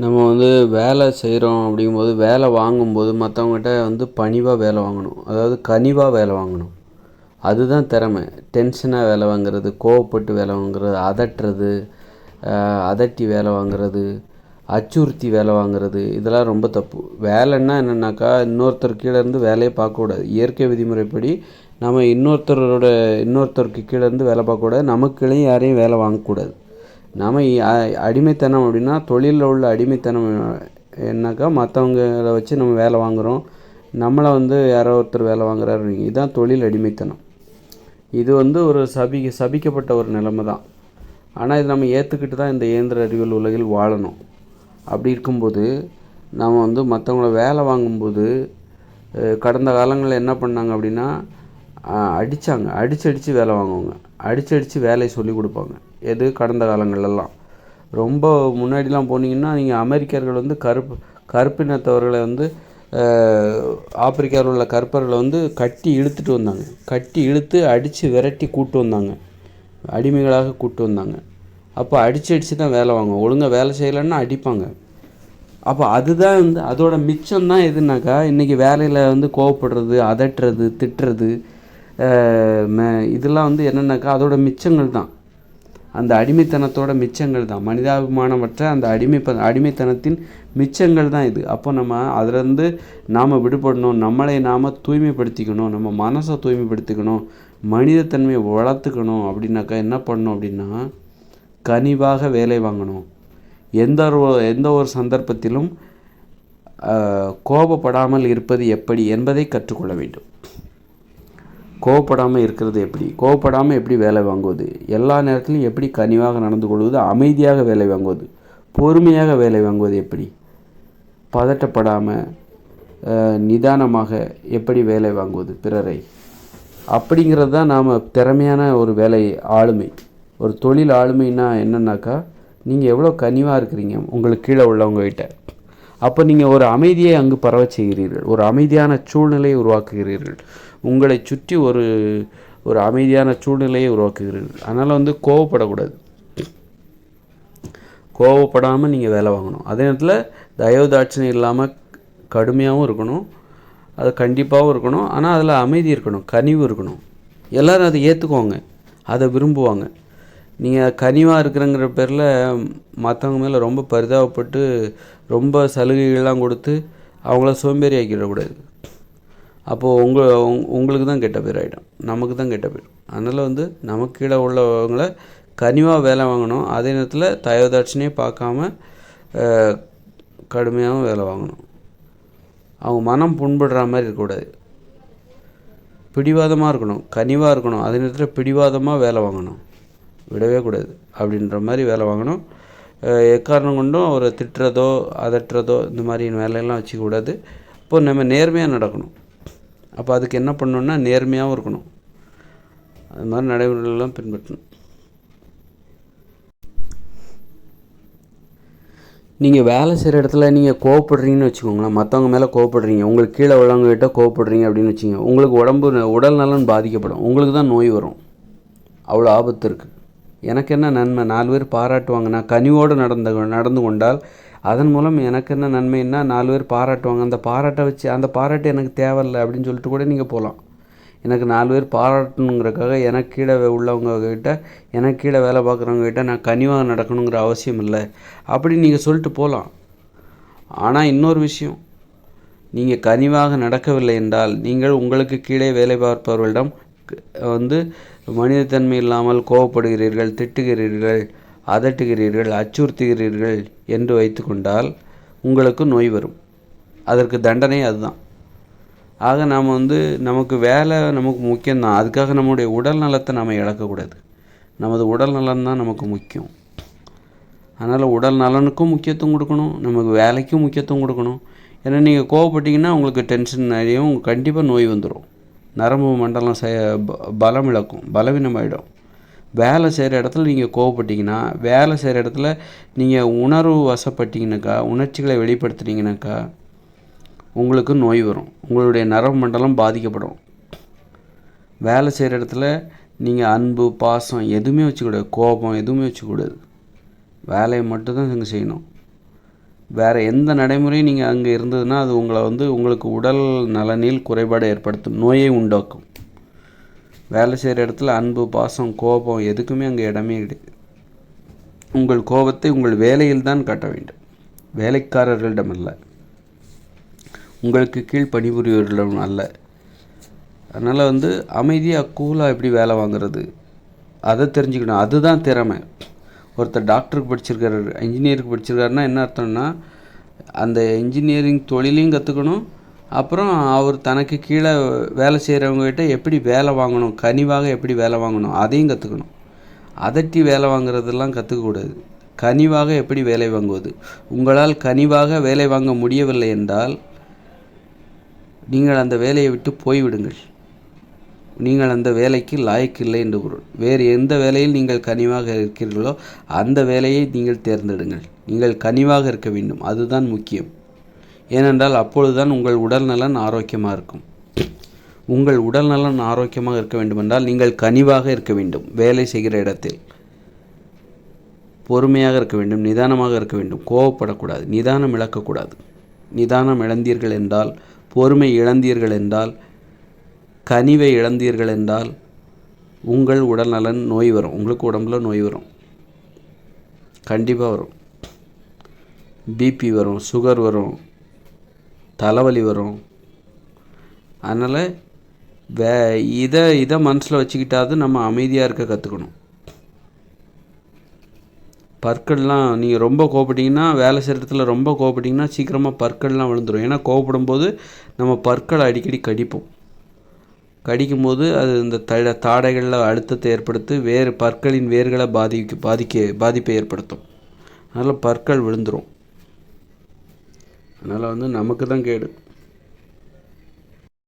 நம்ம வந்து வேலை செய்கிறோம் அப்படிங்கும்போது வேலை வாங்கும்போது மற்றவங்ககிட்ட வந்து பணிவாக வேலை வாங்கணும். அதாவது கனிவாக வேலை வாங்கணும். அதுதான் திறமை. டென்ஷனாக வேலை வாங்குறது கோவப்பட்டு வேலை வாங்குறது அதட்டுறது அதட்டி வேலை வாங்குறது அச்சுறுத்தி வேலை வாங்குறது இதெல்லாம் ரொம்ப தப்பு. வேலைன்னா என்னென்னாக்கா இன்னொருத்தர் கீழே இருந்து வேலையை பார்க்கக்கூடாது. இயற்கை விதிமுறைப்படி நம்ம இன்னொருத்தரோட இன்னொருத்தருக்கு கீழே இருந்து வேலை பார்க்கக்கூடாது. நமக்குள்ளேயும் யாரையும் வேலை வாங்கக்கூடாது. நாம் அடிமைத்தனம் அப்படின்னா தொழிலில் உள்ள அடிமைத்தனம் என்னக்கா? மற்றவங்கள வச்சு நம்ம வேலை வாங்குகிறோம் நம்மளை வந்து யாரோ ஒருத்தர் வேலை வாங்குறாரு. இதுதான் தொழில் அடிமைத்தனம். இது வந்து ஒரு சபி சபிக்கப்பட்ட ஒரு நிலைமை தான். ஆனால் இது நம்ம ஏற்றுக்கிட்டு தான் இந்த இயந்திர அறிவியல் உலகில் வாழணும். அப்படி இருக்கும்போது நாம் வந்து மற்றவங்கள வேலை வாங்கும்போது கடந்த காலங்களில் என்ன பண்ணாங்க அப்படின்னா அடித்தாங்க அடித்து அடித்து வேலை வாங்குவாங்க. அடித்து அடித்து வேலையை சொல்லி கொடுப்பாங்க. எது? கடந்த காலங்கள்லாம் ரொம்ப முன்னாடிலாம் போனீங்கன்னா நீங்கள் அமெரிக்கர்கள் வந்து கருப்பு கருப்பினத்தவர்களை வந்து ஆப்பிரிக்காவில் உள்ள கருப்பர்களை வந்து கட்டி இழுத்துட்டு வந்தாங்க. கட்டி இழுத்து அடித்து விரட்டி கூட்டு வந்தாங்க. அடிமைகளாக கூட்டு வந்தாங்க. அப்போ அடித்து அடித்து தான் வேலை வாங்குவோம் ஒழுங்காக வேலை செய்யலைன்னா அடிப்பாங்க. அப்போ அதுதான் வந்து அதோட மிச்சம் தான் எதுனாக்கா இன்றைக்கி வேலையில் வந்து கோவப்படுறது அதட்டுறது திட்டுறது இதெல்லாம் வந்து என்னென்னாக்கா அதோட மிச்சங்கள் தான். அந்த அடிமைத்தனத்தோட மிச்சங்கள் தான். மனிதாபிமானமற்ற அந்த அடிமை அடிமைத்தனத்தின் மிச்சங்கள் தான் இது. அப்போ நம்ம அதிலேருந்து நாம் விடுபடணும் நம்மளை நாம் தூய்மைப்படுத்திக்கணும் நம்ம மனசை தூய்மைப்படுத்திக்கணும் மனிதத்தன்மையை வளர்த்துக்கணும் அப்படின்னாக்கா என்ன பண்ணணும் அப்படின்னா கனிவாக வேலை வாங்கணும். எந்த ஒரு எந்த ஒரு சந்தர்ப்பத்திலும் கோபப்படாமல் இருப்பது எப்படி என்பதை கற்றுக்கொள்ள வேண்டும். கோவப்படாமல் இருக்கிறது எப்படி? கோவப்படாமல் எப்படி வேலை வாங்குவது? எல்லா நேரத்துலையும் எப்படி கனிவாக நடந்து கொள்வது? அமைதியாக வேலை வாங்குவது? பொறுமையாக வேலை வாங்குவது எப்படி? பதட்டப்படாமல் நிதானமாக எப்படி வேலை வாங்குவது பிறரை? அப்படிங்கிறது தான் நாம் திறமையான ஒரு வேலை ஆளுமை. ஒரு தொழில் ஆளுமைன்னா என்னன்னாக்கா நீங்கள் எவ்வளோ கனிவாக இருக்கிறீங்க உங்களுக்கு கீழே உள்ளவங்ககிட்ட. அப்போ நீங்கள் ஒரு அமைதியை அங்கு பரவ செய்கிறீர்கள். ஒரு அமைதியான சூழ்நிலையை உருவாக்குகிறீர்கள். உங்களை சுற்றி ஒரு ஒரு அமைதியான சூழ்நிலையை உருவாக்குகிறீர்கள் அதனால் வந்து கோவப்படக்கூடாது. கோவப்படாமல் நீங்கள் வேலை வாங்கணும். அதே நேரத்தில் தயவு இல்லாமல் கடுமையாகவும் இருக்கணும். அது கண்டிப்பாகவும் இருக்கணும். ஆனால் அதில் அமைதி இருக்கணும். கனிவு இருக்கணும். எல்லோரும் அதை ஏற்றுக்குவாங்க அதை விரும்புவாங்க. நீங்கள் கனிவாக இருக்கிறங்கிற பேரில் மற்றவங்க மேலே ரொம்ப பரிதாபப்பட்டு ரொம்ப சலுகைகள்லாம் கொடுத்து அவங்கள சோம்பேறி ஆக்கிடக்கூடாது அப்போது உங்கள் உங்களுக்கு தான் கெட்ட பேர் ஆகிடும் நமக்கு தான் கெட்ட பேர். அதனால் வந்து நமக்கு கீழே உள்ளவங்கள கனிவாக வேலை வாங்கணும். அதே நேரத்தில் தயவுதாட்சணையே பார்க்காம கடுமையாகவும் வேலை வாங்கணும். அவங்க மனம் புண்படுற மாதிரி இருக்கக்கூடாது. பிடிவாதமாக இருக்கணும். கனிவாக இருக்கணும். அதே நேரத்தில் பிடிவாதமாக வேலை வாங்கணும். விடவே கூடாது. அப்படின்ற மாதிரி வேலை வாங்கணும். எக்காரணம் கொண்டும் அவரை திட்டுறதோ அதட்டுறதோ இந்த மாதிரி வேலையெல்லாம் வச்சுக்கக்கூடாது இப்போ நம்ம நேர்மையாக நடக்கணும். அப்போ அதுக்கு என்ன பண்ணணும்னா நேர்மையாகவும் இருக்கணும். அது மாதிரி நடைமுறைகளெல்லாம் பின்பற்றணும். நீங்கள் வேலை செய்கிற இடத்துல நீங்கள் கோவப்படுறீங்கன்னு வச்சுக்கோங்களேன். மற்றவங்க மேலே கோவப்படுறீங்க. உங்களுக்கு கீழே உள்ளவங்ககிட்ட கோவப்படுறீங்க அப்படின்னு வச்சுங்க உங்களுக்கு உடம்பு உடல் நலன் பாதிக்கப்படும். உங்களுக்கு தான் நோய் வரும். அவ்வளோ ஆபத்து இருக்குது எனக்கு என்ன நன்மை? நாலு பேர் பாராட்டுவாங்க. நான் கனிவோடு நடந்த நடந்து கொண்டால் அதன் மூலம் எனக்கு என்ன நன்மைன்னா நாலு பேர் பாராட்டுவாங்க. அந்த பாராட்டை வச்சு அந்த பாராட்டு எனக்கு தேவையில்லை அப்படின்னு சொல்லிட்டு கூட நீங்கள் போகலாம் எனக்கு நாலு பேர் பாராட்டணுங்கிறக்காக எனக்கு கீழே உள்ளவங்ககிட்ட எனக்கு கீழே வேலை பார்க்குறவங்ககிட்ட நான் கனிவாக நடக்கணுங்கிற அவசியம் இல்லை. அப்படி நீங்கள் சொல்லிட்டு போகலாம் ஆனால் இன்னொரு விஷயம் நீங்கள் கனிவாக நடக்கவில்லை என்றால் நீங்கள் உங்களுக்கு கீழே வேலை பார்ப்பவர்களிடம் வந்து மனிதத்தன்மை இல்லாமல் கோவப்படுகிறீர்கள் திட்டுகிறீர்கள் அதட்டுகிறீர்கள் அச்சுறுத்துகிறீர்கள் என்று வைத்துக்கொண்டால் உங்களுக்கு நோய் வரும். அதற்கு தண்டனை அதுதான். ஆக நாம் வந்து நமக்கு வேலை நமக்கு முக்கியம்தான். அதுக்காக நம்முடைய உடல் நலத்தை நாம் இழக்கக்கூடாது. நமது உடல் நலன் தான் நமக்கு முக்கியம். அதனால் உடல் நலனுக்கும் முக்கியத்துவம் கொடுக்கணும் நமக்கு வேலைக்கும் முக்கியத்துவம் கொடுக்கணும். ஏன்னா நீங்கள் கோவப்பட்டிங்கன்னா உங்களுக்கு டென்ஷன் நிறையும் கண்டிப்பாக நோய் வந்துடும் நரம்பு மண்டலம் செ பலம் இழக்கும் பலவீனமாயிடும். வேலை செய்கிற இடத்துல நீங்கள் கோவப்பட்டீங்கன்னா வேலை செய்கிற இடத்துல நீங்கள் உணர்வு வசப்பட்டீங்கன்னாக்கா உணர்ச்சிகளை வெளிப்படுத்துனீங்கனாக்கா உங்களுக்கு நோய் வரும். உங்களுடைய நரம்பு மண்டலம் பாதிக்கப்படும். வேலை செய்கிற இடத்துல நீங்கள் அன்பு பாசம் எதுவுமே வச்சுக்கூடாது. கோபம் எதுவுமே வச்சுக்கூடாது. வேலையை மட்டும்தான் நீங்கள் செய்யணும். வேறு எந்த நடைமுறையும் நீங்கள் அங்கே இருந்ததுன்னா அது உங்களை வந்து உங்களுக்கு உடல் நலனில் குறைபாடு ஏற்படுத்தும். நோயை உண்டாக்கும். வேலை செய்கிற இடத்துல அன்பு பாசம் கோபம் எதுக்குமே அங்கே இடமே கிடையாது உங்கள் கோபத்தை உங்கள் வேலையில் தான் காட்ட வேண்டும். வேலைக்காரர்களிடம் அல்ல. உங்களுக்கு கீழ் பணிபுரியவர்களிடம் அல்ல. அதனால் வந்து அமைதியாக கூலாக எப்படி வேலை வாங்குறது? அதை தெரிஞ்சுக்கணும். அதுதான் திறமை. ஒருத்தர் டாக்டருக்கு படிச்சிருக்காரு இன்ஜினியருக்கு படிச்சிருக்காருன்னா என்ன அர்த்தம்னா அந்த இன்ஜினியரிங் தொழிலையும் கற்றுக்கணும் அப்புறம் அவர் தனக்கு கீழே வேலை செய்கிறவங்ககிட்ட எப்படி வேலை வாங்கணும் கனிவாக எப்படி வேலை வாங்கணும் அதையும் கற்றுக்கணும் அதட்டி வேலை வாங்குறதெல்லாம் கற்றுக்கக்கூடாது கனிவாக எப்படி வேலை வாங்குவது? உங்களால் கனிவாக வேலை வாங்க முடியவில்லை என்றால் நீங்கள் அந்த வேலையை விட்டு போய்விடுங்கள். நீங்கள் அந்த வேலைக்கு லாய்க்கில்லை என்று பொருள். வேறு எந்த வேலையில் நீங்கள் கனிவாக இருக்கிறீர்களோ அந்த வேலையை நீங்கள் தேர்ந்தெடுங்கள். நீங்கள் கனிவாக இருக்க வேண்டும். அதுதான் முக்கியம். ஏனென்றால் அப்பொழுதுதான் உங்கள் உடல் நலன் ஆரோக்கியமாக இருக்கும். உங்கள் உடல் நலன் ஆரோக்கியமாக இருக்க வேண்டுமென்றால் நீங்கள் கனிவாக இருக்க வேண்டும். வேலை செய்கிற இடத்தில் பொறுமையாக இருக்க வேண்டும். நிதானமாக இருக்க வேண்டும். கோவப்படக்கூடாது. நிதானம் இழக்கக்கூடாது. நிதானம் இழந்தீர்கள் என்றால் பொறுமை இழந்தீர்கள் என்றால் கனிவை இழந்தீர்கள் என்றால் உங்கள் உடல் நலன் நோய் வரும். உங்களுக்கு உடம்புல நோய் வரும். கண்டிப்பாக வரும். பிபி வரும். சுகர் வரும். தலைவலி வரும். அதனால் வே இதை இதை மனசில் வச்சுக்கிட்டாவது நம்ம அமைதியாக இருக்க கற்றுக்கணும் பற்கள்லாம் நீங்கள் ரொம்ப கோபப்பட்டிங்கன்னா வேலை செய்கிற இடத்துல ரொம்ப கோபப்பட்டிங்கன்னா சீக்கிரமாக பற்கள்லாம் விழுந்துடும் ஏன்னா கோவப்படும்போது நம்ம பற்களை அடிக்கடி கடிப்போம். கடிக்கும்போது அது இந்த தட தாடைகளில் அழுத்தத்தை ஏற்படுத்தி வேறு பற்களின் வேர்களை பாதிக்க பாதிக்க பாதிப்பை ஏற்படுத்தும். அதனால் பற்கள் விழுந்துடும் அதனால் வந்து நமக்கு தான் கேடு.